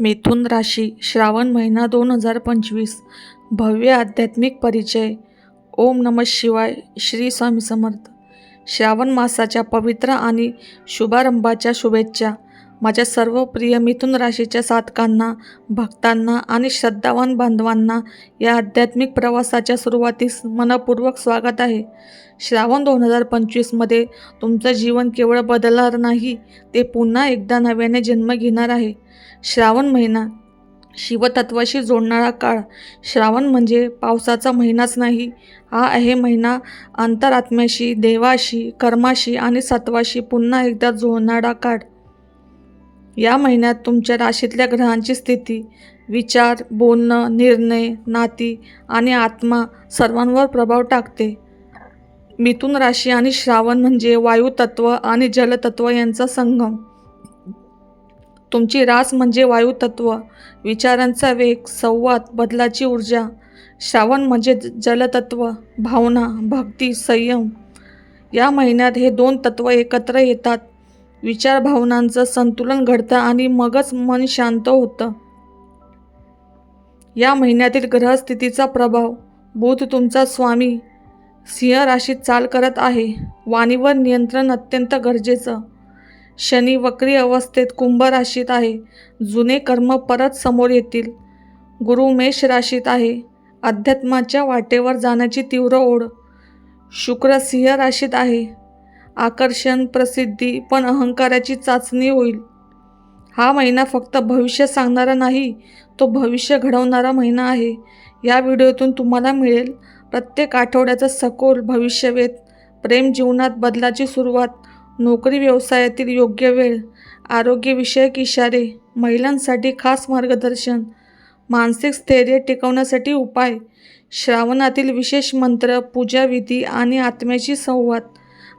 मिथुन राशी श्रावण महिना दोन हजार पंचवीस. भव्य आध्यात्मिक परिचय. ओम नम शिवाय श्री स्वामी समर्थ. श्रावण मासाच्या पवित्र आणि शुभारंभाच्या शुभेच्छा. माझ्या सर्व प्रिय मिथुन राशीच्या साधकांना भक्तांना आणि श्रद्धावान बांधवांना या आध्यात्मिक प्रवासाच्या सुरुवातीस मनपूर्वक स्वागत आहे. श्रावण दोन हजार पंचवीसमध्ये तुमचं जीवन केवळ बदलणार नाही ते पुन्हा एकदा नव्याने जन्म घेणार आहे. श्रावण महिना शिवतत्वाशी जोडणारा काळ. श्रावण म्हणजे पावसाचा महिनाच नाही हा आहे महिना अंतरात्म्याशी देवाशी कर्माशी आणि सत्वाशी पुन्हा एकदा जोडणारा काळ. या महिन्यात तुमच्या राशीतल्या ग्रहांची स्थिती विचार बोलणं निर्णय नाती आणि आत्मा सर्वांवर प्रभाव टाकते. मिथुन राशी आणि श्रावण म्हणजे वायुतत्व आणि जलतत्व यांचा संगम. तुमची रास म्हणजे वायुतत्व विचारांचा वेग संवाद बदलाची ऊर्जा. श्रावण म्हणजे जलतत्व भावना भक्ती संयम. या महिन्यात हे दोन तत्व एकत्र येतात. विचार भावनांचं संतुलन घडतं आणि मगच मन शांत होतं. या महिन्यातील ग्रहस्थितीचा प्रभाव बुध तुमचा स्वामी सिंह राशीत चाल करत आहे. वाणीवर नियंत्रण अत्यंत गरजेचं. शनी वक्री अवस्थेत कुंभ राशीत आहे. जुने कर्म परत समोर येतील. गुरु मेष राशीत आहे. अध्यात्माच्या वाटेवर जाण्याची तीव्र ओढ. शुक्र सिंह राशीत आहे. आकर्षण प्रसिद्धी पण अहंकाराची चाचणी होईल. हा महिना फक्त भविष्य सांगणारा नाही तो भविष्य घडवणारा महिना आहे. या व्हिडिओतून तुम्हाला मिळेल प्रत्येक आठवड्याचा सखोल भविष्यवेध प्रेम जीवनात बदलाची सुरुवात नोकरी व्यवसायातील योग्य वेळ आरोग्यविषयक इशारे महिलांसाठी खास मार्गदर्शन मानसिक स्थैर्य टिकवण्यासाठी उपाय श्रावणातील विशेष मंत्र पूजाविधी आणि आत्म्याशी संवाद.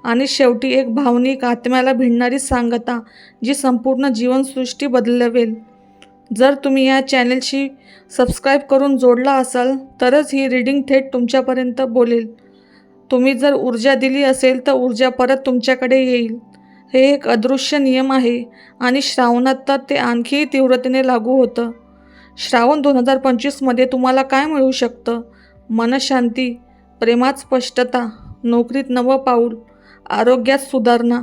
आणि शेवटी एक भावनिक आत्म्याला भिडणारी सांगता जी संपूर्ण जीवनसृष्टी बदलवेल. जर तुम्ही या चॅनेलशी सबस्क्राईब करून जोडला असाल तरच ही रीडिंग थेट तुमच्यापर्यंत बोलेल. तुम्ही जर ऊर्जा दिली असेल तर ऊर्जा परत तुमच्याकडे येईल. हे एक अदृश्य नियम आहे आणि श्रावणात तर ते आणखीही तीव्रतेने लागू होतं. श्रावण दोन हजार पंचवीसमध्ये तुम्हाला काय मिळू शकतं? मनशांती प्रेमात स्पष्टता नोकरीत नवं पाऊल आरोग्यात सुधारणा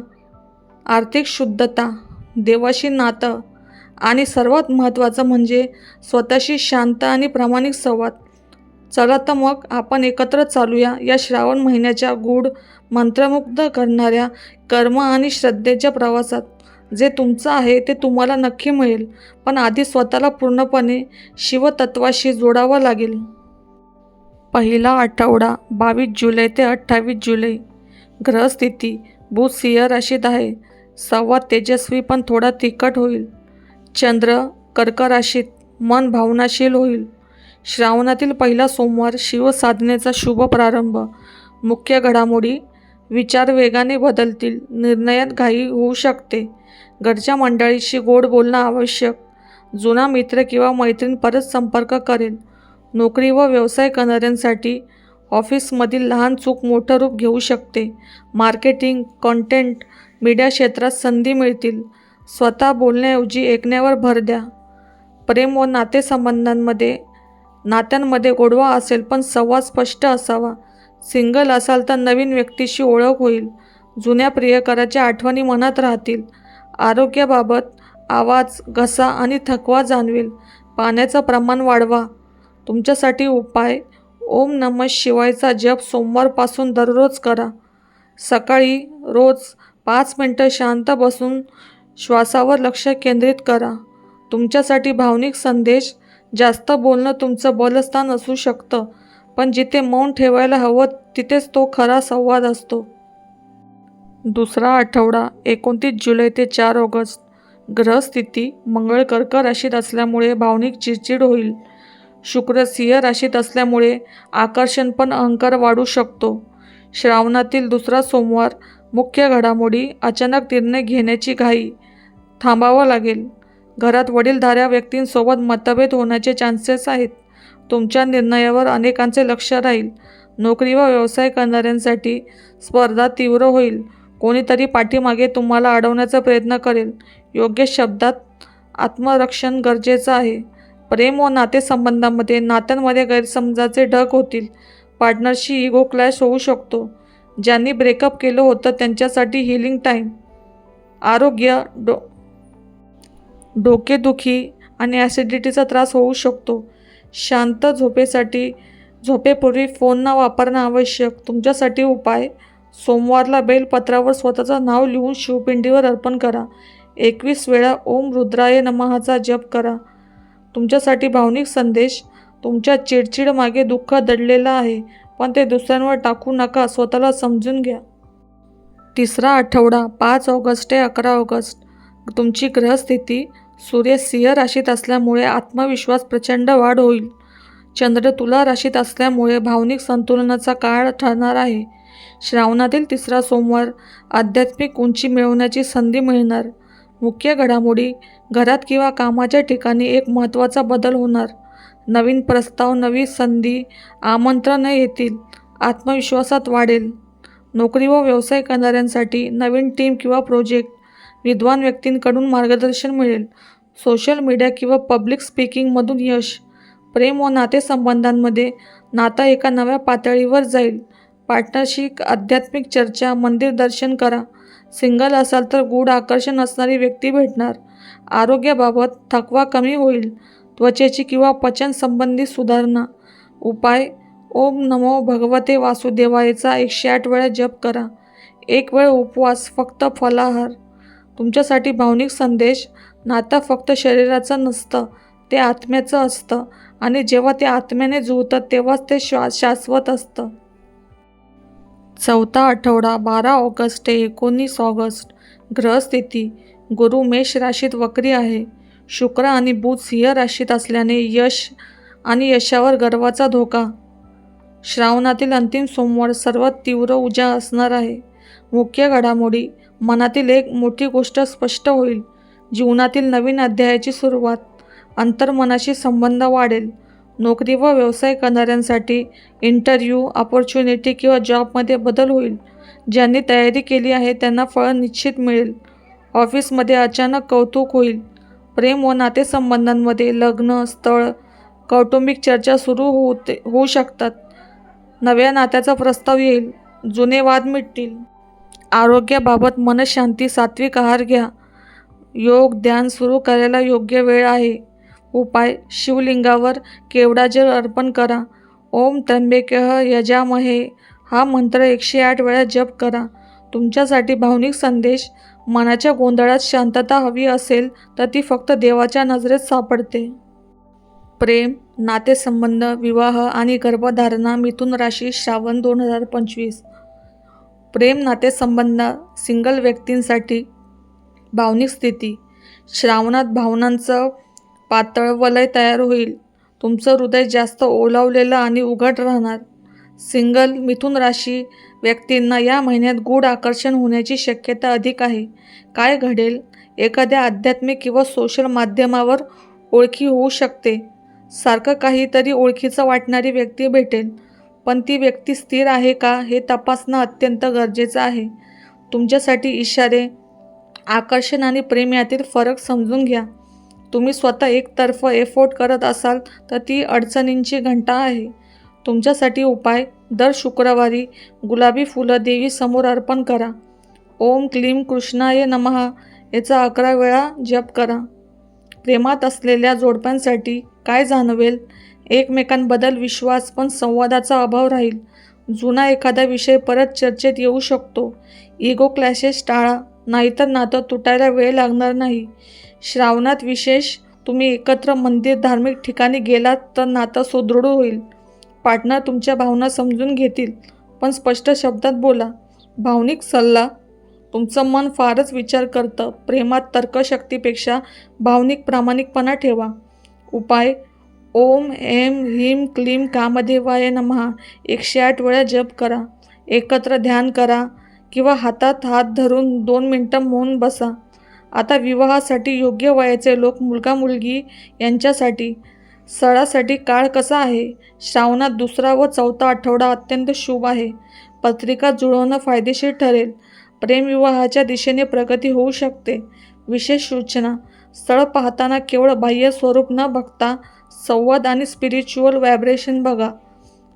आर्थिक शुद्धता देवाशी नातं आणि सर्वात महत्त्वाचं म्हणजे स्वतःशी शांत आणि प्रामाणिक संवाद. चला तर मग आपण एकत्र चालूया या श्रावण महिन्याच्या गूढ मंत्रमुग्ध करणाऱ्या कर्म आणि श्रद्धेच्या प्रवासात. जे तुमचं आहे ते तुम्हाला नक्की मिळेल पण आधी स्वतःला पूर्णपणे शिवतत्वाशी जोडावं लागेल. पहिला आठवडा बावीस जुलै ते अठ्ठावीस जुलै. ग्रहस्थिती बुध सिंह राशीत आहे. संवाद तेजस्वी पण थोडा तिखट होईल. चंद्र कर्क राशीत मन भावनाशील होईल. श्रावणातील पहिला सोमवार शिवसाधनेचा शुभ प्रारंभ. मुख्य घडामोडी विचार वेगाने बदलतील निर्णयात घाई होऊ शकते. घरच्या मंडळीशी गोड बोलणं आवश्यक. जुना मित्र किंवा मैत्रीण परत संपर्क करेल. नोकरी व व्यवसाय करणाऱ्यांसाठी ऑफिसमधील लहान चूक मोठं रूप घेऊ शकते. मार्केटिंग कॉन्टेंट मीडिया क्षेत्रात संधी मिळतील. स्वतः बोलण्याऐवजी ऐकण्यावर भर द्या. प्रेम व नातेसंबंधांमध्ये नात्यांमध्ये गोडवा असेल पण संवाद स्पष्ट असावा. सिंगल असाल तर नवीन व्यक्तीशी ओळख होईल. जुन्या प्रियकराच्या आठवणी मनात राहतील. आरोग्याबाबत आवाज घसा आणि थकवा जाणवेल. पाण्याचं प्रमाण वाढवा. तुमच्यासाठी उपाय ओम नम शिवायचा जप सोमवारपासून दररोज करा. सकाळी रोज पाच मिनटं शांत बसून श्वासावर लक्ष केंद्रित करा. तुमच्यासाठी भावनिक संदेश जास्त बोलणं तुमचं बलस्थान असू शकतं पण जिथे मौन ठेवायला हवं तिथेच तो खरा संवाद असतो. दुसरा आठवडा एकोणतीस जुलै ते चार ऑगस्ट. ग्रहस्थिती मंगळ कर्क राशीत असल्यामुळे भावनिक चिडचिड होईल. शुक्र सिंह राशीत असल्यामुळे आकर्षण पण अहंकार वाढू शकतो. श्रावणातील दुसरा सोमवार मुख्य घडामोडी अचानक निर्णय घेण्याची घाई थांबावं लागेल. घरात वडीलधाऱ्या व्यक्तींसोबत मतभेद होण्याचे चान्सेस आहेत. तुमच्या निर्णयावर अनेकांचे लक्ष राहील. नोकरी व व्यवसाय करणाऱ्यांसाठी स्पर्धा तीव्र होईल. कोणीतरी पाठीमागे तुम्हाला अडवण्याचा प्रयत्न करेल. योग्य शब्दात आत्मरक्षण गरजेचं आहे. प्रेम व नातेसंबंधामध्ये नात्यांमध्ये गैरसमजाचे ढग होतील. पार्टनरशी इगो क्लॅश होऊ शकतो. ज्यांनी ब्रेकअप केलं होतं त्यांच्यासाठी हिलिंग टाईम आरोग्य डो डोकेदुखी आणि ॲसिडिटीचा त्रास होऊ शकतो. शांत झोपेसाठी झोपेपूर्वी फोन न वापरणं आवश्यक. तुमच्यासाठी उपाय सोमवारला बेलपत्रावर स्वतःचं नाव लिहून शिवपिंडीवर अर्पण करा. एकवीस वेळा ओम रुद्राय नमहाचा जप करा. तुमच्यासाठी भावनिक संदेश तुमच्या चिडचिडमागे दुःख दडलेलं आहे पण ते दुसऱ्यांवर टाकू नका स्वतःला समजून घ्या. तिसरा आठवडा पाच ऑगस्ट ते अकरा ऑगस्ट. तुमची ग्रहस्थिती सूर्य सिंह राशीत असल्यामुळे आत्मविश्वास प्रचंड वाढ होईल. चंद्र तुला राशीत असल्यामुळे भावनिक संतुलनाचा काळ ठरणार आहे. श्रावणातील तिसरा सोमवार आध्यात्मिक उंची मिळवण्याची संधी मिळणार. मुख्य घडामोडी घरात किंवा कामाच्या ठिकाणी एक महत्त्वाचा बदल होणार. नवीन प्रस्ताव नवी संधी आमंत्रणं येतील आत्मविश्वासात वाढेल. नोकरी व व्यवसाय करणाऱ्यांसाठी नवीन टीम किंवा प्रोजेक्ट विद्वान व्यक्तींकडून मार्गदर्शन मिळेल. सोशल मीडिया किंवा पब्लिक स्पीकिंगमधून यश प्रेम व नातेसंबंधांमध्ये नाता एका नव्या पातळीवर जाईल. पार्टनरशी आध्यात्मिक चर्चा मंदिर दर्शन करा. सिंगल असाल तर गूढ आकर्षण असणारी व्यक्ती भेटणार. आरोग्याबाबत थकवा कमी होईल. त्वचेची किंवा पचनसंबंधी सुधारणा. उपाय. ओम नमो भगवते वासुदेवायचा एकशे आठ वेळा जप करा. एक वेळ उपवास फक्त फलाहार. तुमच्यासाठी भावनिक संदेश नातं फक्त शरीराचं नसतं ते आत्म्याचं असतं आणि जेव्हा ते आत्म्याने जुळतं तेव्हाच ते श्वा शाश्वत असतं. चौथा आठवडा बारा ऑगस्ट ते एकोणीस ऑगस्ट. ग्रहस्थिती गुरु मेष राशीत वक्री आहे. शुक्र आणि बुध सिंह राशीत असल्याने यश आणि यशावर गर्वाचा धोका. श्रावणातील अंतिम सोमवार सर्वात तीव्र ऊर्जा असणार आहे. मुख्य घडामोडी मनातील एक मोठी गोष्ट स्पष्ट होईल. जीवनातील नवीन अध्यायाची सुरुवात अंतर्मनाशी संबंध वाढेल. नोकरी व व्यवसाय करणाऱ्यांसाठी इंटरव्ह्यू ऑपॉर्च्युनिटी किंवा जॉबमध्ये बदल होईल. ज्यांनी तयारी केली आहे त्यांना फळ निश्चित मिळेल. ऑफिसमध्ये अचानक कौतुक होईल. प्रेम व नातेसंबंधांमध्ये लग्न स्थळ कौटुंबिक चर्चा सुरू होते होऊ शकतात. नव्या नात्याचा प्रस्ताव येईल. जुने वाद मिटतील. आरोग्याबाबत मनशांती सात्विक आहार घ्या. योग ध्यान सुरू करायला योग्य वेळ आहे. उपाय शिवलिंगावर केवडा जल अर्पण करा. ओम त्र्यंबकेह यजामहे. हा मंत्र एकशे आठ वेळा जप करा. तुमच्यासाठी भावनिक संदेश मनाच्या गोंधळात शांतता हवी असेल तर ती फक्त देवाच्या नजरेत सापडते. प्रेम नातेसंबंध विवाह आणि गर्भधारणा मिथुन राशी श्रावण दोन हजार पंचवीस. प्रेम नातेसंबंध सिंगल व्यक्तींसाठी भावनिक स्थिती. श्रावणात भावनांचं पातळ वलय तयार होईल. तुमचं हृदय जास्त ओलावलेलं आणि उघड राहणार. सिंगल मिथुन राशी व्यक्तींना या महिन्यात गूढ आकर्षण होण्याची शक्यता अधिक आहे. काय घडेल? एखाद्या आध्यात्मिक किंवा सोशल माध्यमावर ओळखी होऊ शकते. सारखं काहीतरी ओळखीचं वाटणारी व्यक्ती भेटेल. पण ती व्यक्ती स्थिर आहे का हे तपासणं अत्यंत गरजेचं आहे. तुमच्यासाठी इशारे आकर्षण आणि प्रेम यातील फरक समजून घ्या. तुम्ही स्वतः एकतर्फ एफोर्ट करत असाल तर ती अडचणींची घंटा आहे. तुमच्यासाठी उपाय दर शुक्रवारी गुलाबी फुलं देवीसमोर अर्पण करा. ओम क्लीम कृष्णाय नमहा याचा अकरा वेळा जप करा. प्रेमात असलेल्या जोडप्यांसाठी काय जाणवेल? एकमेकांबद्दल विश्वास पण संवादाचा अभाव राहील. जुना एखादा विषय परत चर्चेत येऊ शकतो. इगो क्लॅशेस टाळा नाहीतर नातं तुटायला वेळ लागणार नाही. श्रावणात विशेष तुम्ही एकत्र मंदिर धार्मिक ठिकाणी गेलात तर नातं सुदृढ होईल. पार्टनर तुमच्या भावना समजून घेतील. पण स्पष्ट शब्दात बोला. भावनिक सल्ला. तुमचं मन फारच विचार करतं. प्रेमात तर्कशक्तीपेक्षा भावनिक प्रामाणिकपणा ठेवा. उपाय. ओम एम ह्रीम क्लीम कामदेवाय नमहा. एकशे आठ वेळा जप करा. एकत्र ध्यान करा. किंवा हातात हात धरून दोन मिनटं मौन बसा. आता विवाहासाठी योग्य वयाचे लोक मुलगा मुलगी यांच्यासाठी स्थळासाठी काळ कसा आहे? श्रावणात दुसरा व चौथा आठवडा अत्यंत शुभ आहे. पत्रिका जुळवणं फायदेशीर ठरेल. प्रेमविवाहाच्या दिशेने प्रगती होऊ शकते. विशेष सूचना स्थळ पाहताना केवळ बाह्य स्वरूप न बघता संवाद आणि स्पिरिच्युअल व्हायब्रेशन बघा.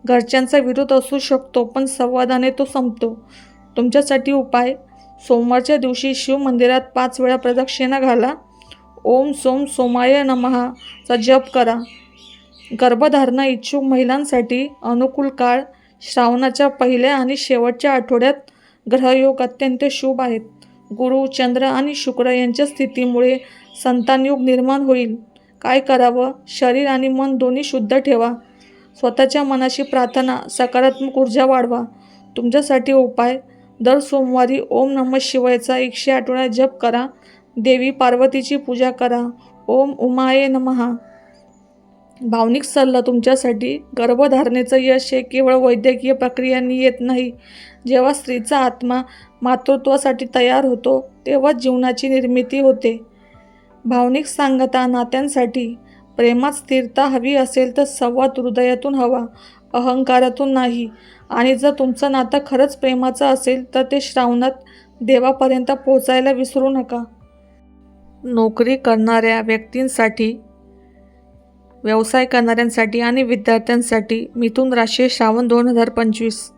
घरच्यांचा विरोध असू शकतो पण संवादाने तो संपतो. तुमच्यासाठी उपाय सोमवारच्या दिवशी शिव मंदिरात पाच वेळा प्रदक्षिणा घाला. ओम सोम सोमाय नमहाचा जप करा. गर्भधारणा इच्छुक महिलांसाठी अनुकूल काळ श्रावणाच्या पहिल्या आणि शेवटच्या आठवड्यात ग्रहयोग अत्यंत शुभ आहेत. गुरु चंद्र आणि शुक्र यांच्या स्थितीमुळे संतानयोग निर्माण होईल. काय करावं? शरीर आणि मन दोन्ही शुद्ध ठेवा. स्वतःच्या मनाशी प्रार्थना सकारात्मक ऊर्जा वाढवा. तुमच्यासाठी उपाय दर सोमवारी ओम नम शिवायचा एकशे आठ वेळा जप करा. देवी पार्वतीची पूजा करा. ओम उमाये नमहा भावनिक सल्ला तुमच्यासाठी. गर्भधारणेचं यश हे केवळ वैद्यकीय प्रक्रियांनी येत नाही. जेव्हा स्त्रीचा आत्मा मातृत्वासाठी तयार होतो तेव्हा जीवनाची निर्मिती होते. भावनिक सांगता नात्यांसाठी प्रेमात स्थिरता हवी असेल तर संवाद हृदयातून हवा. अहंकारातून नाही. आणि जर तुमचं नातं खरंच प्रेमाचं असेल तर ते श्रावणात देवापर्यंत पोचायला विसरू नका. नोकरी करणाऱ्या व्यक्तींसाठी व्यवसाय करणाऱ्यांसाठी आणि विद्यार्थ्यांसाठी मिथुन राशी श्रावण दोन हजार पंचवीस.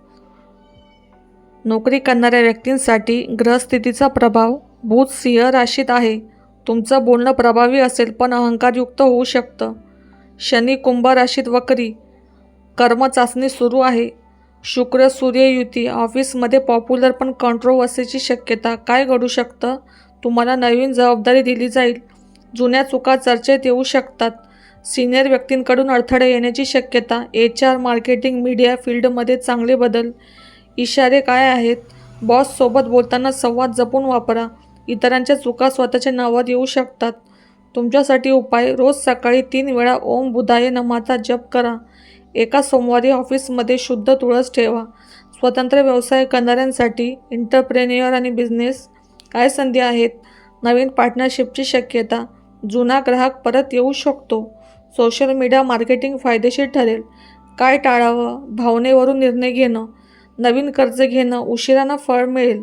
नोकरी करणाऱ्या व्यक्तींसाठी ग्रहस्थितीचा प्रभाव भूत सिंह राशीत आहे. तुमचं बोलणं प्रभावी असेल पण अहंकारयुक्त होऊ शकतं. शनी कुंभ राशीत वक्री कर्मचाचणी सुरू आहे. शुक्र सूर्य युती ऑफिसमध्ये पॉप्युलर पण कंट्रोवर्सीची शक्यता. काय घडू शकतं? तुम्हाला नवीन जबाबदारी दिली जाईल. जुन्या चुका चर्चेत येऊ शकतात. सिनियर व्यक्तींकडून अडथळे येण्याची शक्यता. एच आर मार्केटिंग मीडिया फील्डमध्ये चांगले बदल. इशारे काय आहेत? बॉससोबत बोलताना संवाद जपून वापरा. इतरांच्या चुका स्वतःच्या नावात येऊ शकतात. तुमच्यासाठी उपाय. रोज सकाळी तीन वेळा ओम बुधाय नमाचा जप करा. एका सोमवारी ऑफिसमध्ये शुद्ध तुळस ठेवा. स्वतंत्र व्यवसाय करणाऱ्यांसाठी इंटरप्रेन्युअर आणि बिझनेस काय संधी आहेत? नवीन पार्टनरशिपची शक्यता. जुना ग्राहक परत येऊ शकतो. सोशल मीडिया मार्केटिंग फायदेशीर ठरेल. काय टाळावं? भावनेवरून निर्णय घेणं. नवीन कर्ज घेणं. उशिरानं फळ मिळेल.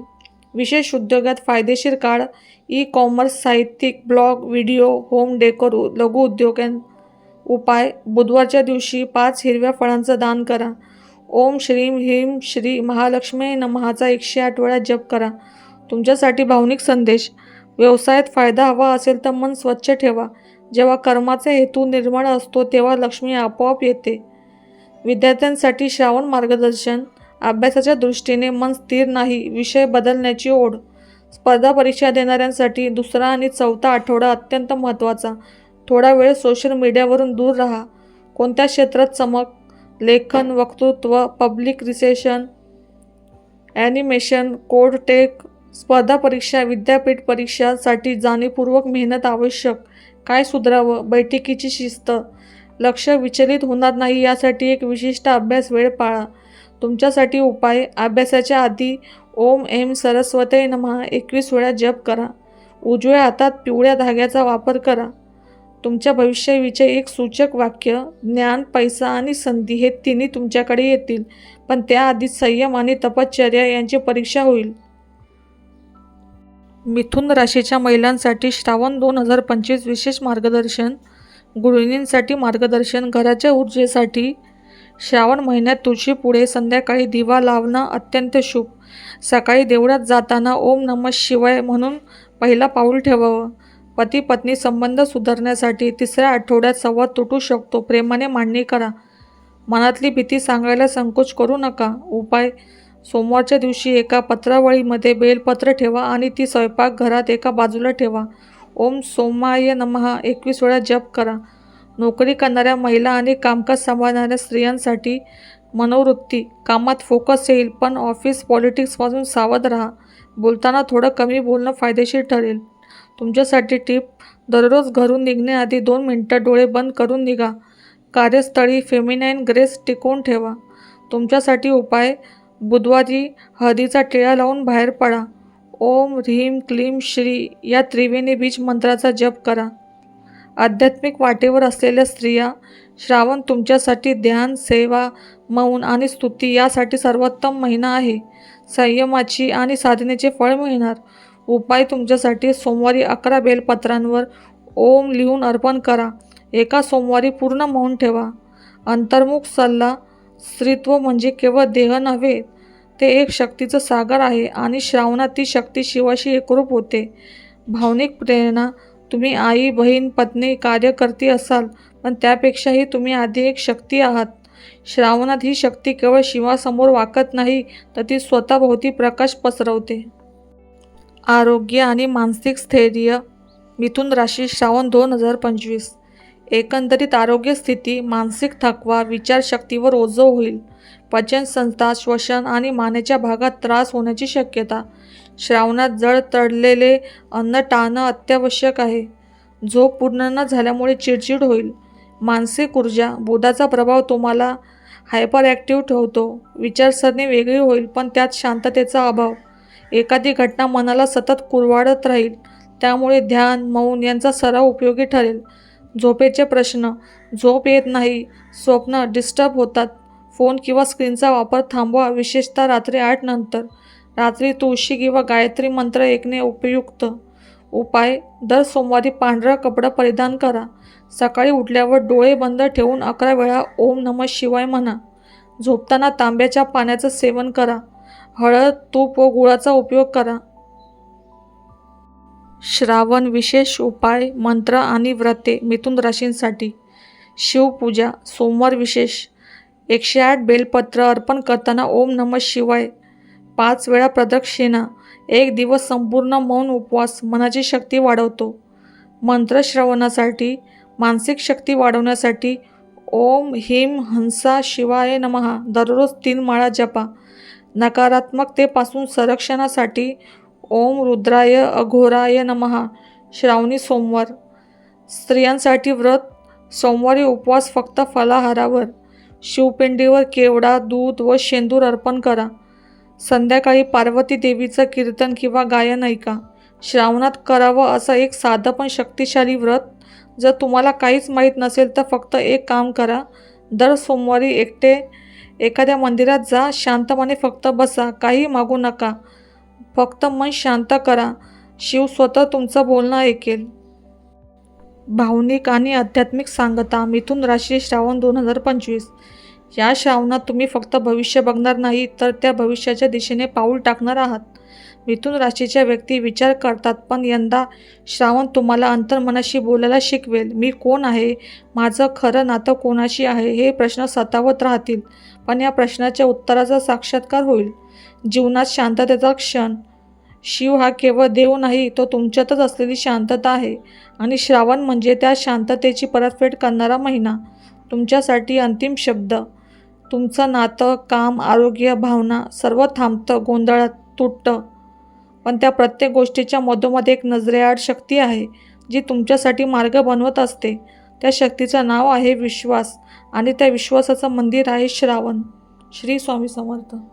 विशेष उद्योगात फायदेशीर काळ ई कॉमर्स साहित्यिक ब्लॉग व्हिडिओ होम डेकोर लघु उद्योग उपाय. बुधवारच्या दिवशी पाच हिरव्या फळांचं दान करा. ओम श्रीम ह्रीम श्री महालक्ष्मी नमहाचा एकशे आठ वेळा जप करा. तुमच्यासाठी भावनिक संदेश. व्यवसायात फायदा हवा असेल तर मन स्वच्छ ठेवा. जेव्हा कर्माचा हेतू निर्माण असतो तेव्हा लक्ष्मी आपोआप येते. विद्यार्थ्यांसाठी श्रावण मार्गदर्शन. अभ्यासाच्या दृष्टीने मन स्थिर नाही विषय बदलण्याची ओढ. स्पर्धा परीक्षा देणाऱ्यांसाठी दुसरा आणि चौथा आठवडा अत्यंत महत्त्वाचा. थोडा वेळ सोशल मीडियावरून दूर राहा. कोणत्या क्षेत्रात चमक लेखन वक्तृत्व public recession animation code tech स्पर्धा परीक्षा विद्यापीठ परीक्षासाठी जाणीवपूर्वक मेहनत आवश्यक. काय सुधारावं? बैठकीची शिस्त. लक्ष विचलित होणार नाही यासाठी एक विशिष्ट अभ्यास वेळ पाळा. तुमच्यासाठी उपाय. अभ्यासाच्या आधी ओम एम सरस्वते नमहा एकवीस वेळा जप करा. उजव्या हातात पिवळ्या धाग्याचा वापर करा. तुमच्या भविष्याविषयी एक सूचक वाक्य ज्ञान पैसा आणि संधी हे तिन्ही तुमच्याकडे येतील पण त्याआधी संयम आणि तपश्चर्या यांची परीक्षा होईल. मिथुन राशीच्या महिलांसाठी श्रावण दोन हजार पंचवीस विशेष मार्गदर्शन गृहिणींसाठी मार्गदर्शन घराच्या ऊर्जेसाठी श्रावण महिन्यात तुळशीपुढे संध्याकाळी दिवा लावणं अत्यंत शुभ. सकाळी देवळात जाताना ओम नमः शिवाय म्हणून पहिला पाऊल ठेवावं. पती पत्नी संबंध सुधारण्यासाठी तिसऱ्या आठवड्यात संवाद तुटू शकतो. प्रेमाने मांडणी करा. मनातली भीती सांगायला संकोच करू नका. उपाय. सोमवारच्या दिवशी एका पत्रावळीमध्ये बेलपत्र ठेवा आणि ती स्वयंपाकघरात एका बाजूला ठेवा. ओम सोमाय नमहा एकवीस वेळा जप करा. नोकरी करणाऱ्या महिला आणि कामकाज सांभाळणाऱ्या स्त्रियांसाठी मनोवृत्ती. कामात फोकस येईल पण ऑफिस पॉलिटिक्सपासून सावध राहा. बोलताना थोडं कमी बोलणं फायदेशीर ठरेल. तुमच्यासाठी टिप दररोज घरून निघण्याआधी दोन मिनटं डोळे बंद करून निघा. कार्यस्थळी फेमिनाईन ग्रेस टिकवून ठेवा. तुमच्यासाठी उपाय बुधवारी हळदीचा टिळा लावून बाहेर पडा. ओम ह्रीम क्लीम श्री या त्रिवेणी बीज मंत्राचा जप करा. आध्यात्मिक वाटेवर असलेल्या स्त्रिया श्रावण तुमच्यासाठी ध्यान सेवा मौन आणि स्तुती यासाठी सर्वोत्तम महिना आहे. संयमाची आणि साधनेचे फळ मिळणार. उपाय तुमच्यासाठी सोमवारी अकरा बेलपत्रांवर ओम लिहून अर्पण करा. एका सोमवारी पूर्ण मौन ठेवा. अंतर्मुख सल्ला स्त्रीत्व म्हणजे केवळ देह नव्हे ते एक शक्तीचं सागर आहे आणि श्रावणात ती शक्ती शिवाशी एकरूप होते. भावनिक प्रेरणा तुम्ही आई बहीण पत्नी कार्यकर्ती असाल पण त्यापेक्षाही तुम्ही आधी एक शक्ती आहात. श्रावणात ही शक्ती केवळ शिवासमोर वाकत नाही तर ती स्वतःभोवती प्रकाश पसरवते. आरोग्य आणि मानसिक स्थैर्य. मिथुन राशी श्रावण दोन हजार पंचवीस. एकंदरीत आरोग्य स्थिती मानसिक थकवा विचारशक्तीवर ओझं होईल. पचनसंस्था श्वसन आणि मानेच्या भागात त्रास होण्याची शक्यता. श्रावणात जळ तडलेले अन्न टाळणं अत्यावश्यक आहे. झोप पूर्ण न झाल्यामुळे चिडचिड होईल. मानसिक ऊर्जा बोधाचा प्रभाव तुम्हाला हायपर ॲक्टिव्ह ठेवतो. विचारसरणी वेगळी होईल पण त्यात शांततेचा अभाव. एखादी घटना मनाला सतत कुरवाडत राहील त्यामुळे ध्यान मौन यांचा सराव उपयोगी ठरेल. झोपेचे प्रश्न झोप येत नाही स्वप्न डिस्टर्ब होतात. फोन किंवा स्क्रीनचा वापर थांबवा विशेषतः रात्री आठ नंतर. रात्री तुळशी किंवा गायत्री मंत्र ऐकणे उपयुक्त. उपाय दर सोमवारी पांढरा कपडा परिधान करा. सकाळी उठल्यावर डोळे बंद ठेवून अकरा वेळा ओम नमः शिवाय म्हणा. झोपताना तांब्याच्या पाण्याचं सेवन करा. हळद तूप व गुळाचा उपयोग करा. श्रावण विशेष उपाय मंत्र आणि व्रते मिथुन राशींसाठी. शिवपूजा सोमवार विशेष. एकशे आठ बेलपत्र अर्पण करताना ओम नमः शिवाय. पाच वेळा प्रदक्षिणा एक दिवस संपूर्ण मौन उपवास मनाची शक्ती वाढवतो. मंत्र श्रवणासाठी मानसिक शक्ती वाढवण्यासाठी ओम हिम हंसा शिवाय नमहा दररोज तीन माळा जपा. नकारात्मकतेपासून संरक्षणासाठी ओम रुद्राय अघोराय नमहा श्रावणी सोमवार. स्त्रियांसाठी व्रत सोमवारी उपवास फक्त फलाहारावर. शिवपिंडीवर केवडा दूध व शेंदूर अर्पण करा. संध्याकाळी पार्वती देवीचं कीर्तन किंवा गायन ऐका. श्रावणात करावं असं एक साधं पण शक्तिशाली व्रत. जर तुम्हाला काहीच माहीत नसेल तर फक्त एक काम करा. दर सोमवारी एकटे एखाद्या मंदिरात जा शांतपणे फक्त बसा काही मागू नका. फक्त मन शांत करा. शिव स्वतः तुमचं बोलणं ऐकेल. भावनिक आणि आध्यात्मिक सांगता मिथून राशी श्रावण दोन हजार पंचवीस. या श्रावणात तुम्ही फक्त भविष्य बघणार नाही तर त्या भविष्याच्या दिशेने पाऊल टाकणार आहात. मिथून राशीच्या व्यक्ती विचार करतात पण यंदा श्रावण तुम्हाला अंतर्मनाशी बोलायला शिकवेल. मी कोण आहे? माझं खरं नातं कोणाशी आहे? हे प्रश्न सतावत राहतील. पण या प्रश्नाच्या उत्तराचा साक्षात्कार होईल. जीवनात शांततेचा क्षण. शिव हा केवळ देव नाही तो तुमच्यातच असलेली शांतता आहे. आणि श्रावण म्हणजे त्या शांततेची परतफेड करणारा महिना. तुमच्यासाठी अंतिम शब्द. तुमचं नातं काम आरोग्य भावना सर्व थांबतं गोंधळात तुटतं. पण त्या प्रत्येक गोष्टीच्या मधोमध एक नजरेआड शक्ती आहे जी तुमच्यासाठी मार्ग बनवत असते. त्या शक्तीचं नाव आहे विश्वास आणि त्या विश्वासाचं मंदिर आहे श्रावण. श्री स्वामी समर्थ.